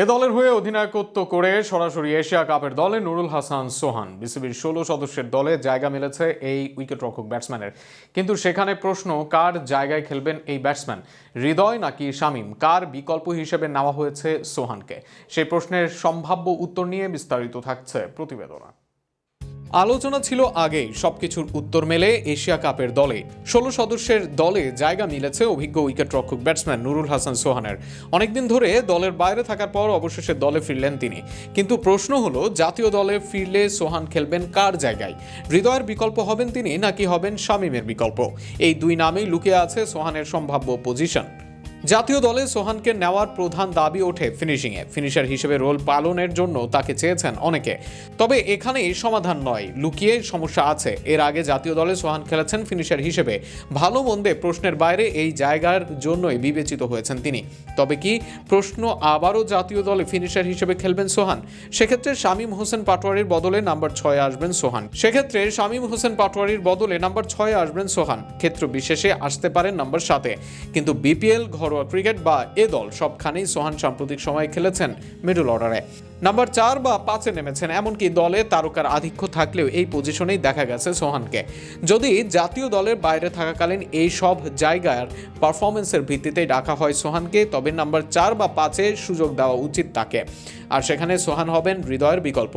এ দলের হয়ে অধিনায়কত্ব করে সরাসরি এশিয়া কাপের দলে নুরুল হাসান সোহান। বিসিবির ষোলো সদস্যের দলে জায়গা মিলেছে এই উইকেটরক্ষক ব্যাটসম্যানের। কিন্তু সেখানে প্রশ্ন, কার জায়গায় খেলবেন এই ব্যাটসম্যান? হৃদয় নাকি শামীম? কার বিকল্প হিসেবে নেওয়া হয়েছে সোহানকে? সেই প্রশ্নের সম্ভাব্য উত্তর নিয়ে বিস্তারিত থাকছে প্রতিবেদনা। আলোচনা ছিল আগেই সবকিছুর উত্তর মেলে এশিয়া কাপের দলে। ষোলো সদস্যের দলে জায়গা মিলেছে অভিজ্ঞ উইকেটরক্ষক ব্যাটসম্যান নুরুল হাসান সোহানের। অনেকদিন ধরে দলের বাইরে থাকার পর অবশেষে দলে ফিরলেন তিনি। কিন্তু প্রশ্ন হলো, জাতীয় দলে ফিরলে সোহান খেলবেন কার জায়গায়? হৃদয়ের বিকল্প হবেন তিনি নাকি হবেন শামীমের বিকল্প? এই দুই নামেই লুকিয়ে আছে সোহানের সম্ভাব্য পজিশন জাতীয় দলে সোহানকে নেওয়ার প্রধান দাবি ওঠে ফিনিশিংয়ে। ফিনিশার হিসেবে রোল পালনের জন্য তাকে চেয়েছেন অনেকে। তবে এখানেই সমাধান নয়, লুকিয়ে সমস্যা আছে। এর আগে জাতীয় দলে সোহান খেলেছেন ফিনিশার হিসেবে। ভালো মন্দে প্রশ্নের বাইরে এই জায়গার জন্যই বিবেচিত হয়েছেন তিনি। তবে কি প্রশ্ন আবারও জাতীয় দলে ফিনিশার হিসেবে খেলবেন সোহান? সেক্ষেত্রে শামীম হোসেন পাটোয়ারির বদলে নাম্বার ছয়ে আসবেন সোহান। সেক্ষেত্রে শামীম হোসেন পাটোয়ারির বদলে নাম্বার ছয়ে আসবেন সোহান। ক্ষেত্র বিশেষে আসতে পারেন নাম্বার সাতে। কিন্তু বিপিএল ঘরোয়া ক্রিকেট বা এ দল সবখানেই সোহান সাম্প্রতিক সময়ে খেলেছেন মিডল অর্ডারে। নাম্বার চার বা পাঁচে নেমেছেন এমনকি দলে তারকার আধিক্য থাকলেও এই পজিশনেই দেখা গেছে সোহানকে। যদি জাতীয় দলের বাইরে থাকাকালীন এই সব জায়গার পারফরমেন্সের ভিত্তিতেই ডাকা হয় সোহানকে, তবে নাম্বার চার বা পাঁচে সুযোগ দেওয়া উচিত তাকে। আর সেখানে সোহান হবেন হৃদয়ের বিকল্প।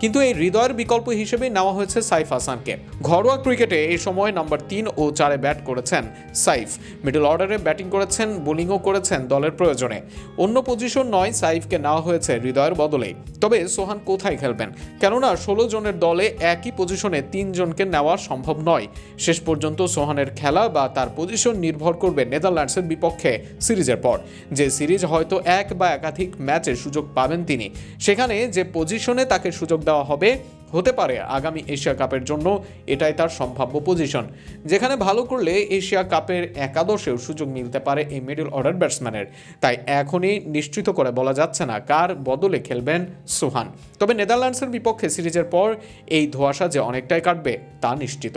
কিন্তু এই হৃদয়ের বিকল্প হিসেবে নেওয়া হয়েছে সাইফ হাসানকে। ঘরোয়া ক্রিকেটে এই সময় নাম্বার তিন ও চারে ব্যাট করেছেন সাইফ। মিডল অর্ডারে ব্যাটিং করেছেন, বোলিংও করেছেন দলের প্রয়োজনে। অন্য পজিশন নয়, সাইফকে নেওয়া হয়েছে হৃদয়ের বদলেই তবে সোহান কোথায় খেলবেন? কেননা ষোলো জনের দলে একই পজিশনে তিনজনকে নেওয়া সম্ভব নয়। শেষ পর্যন্ত সোহানের খেলা বা তার পজিশন নির্ভর করবে নেদারল্যান্ডসের বিপক্ষে সিরিজের পর। যে সিরিজ হয়তো এক বা একাধিক ম্যাচে সুযোগ পাবেন তিনি। সেখানে যে পজিশনে তাকে সুযোগ দেওয়া হবে হতে পারে আগামী এশিয়া কাপের জন্য। এটাই তার সম্ভাব্য পজিশন যেখানে ভালো করলে এশিয়া কাপের একাদশেও সুযোগ মিলতে পারে এই মিডল অর্ডার ব্যাটসম্যানের তাই এখনই নিশ্চিত করে বলা যাচ্ছে না কার বদলে খেলবেন সোহান। তবে নেদারল্যান্ডসের বিপক্ষে সিরিজের পর এই ধোয়াশা যে অনেকটাই কাটবে, তা নিশ্চিত।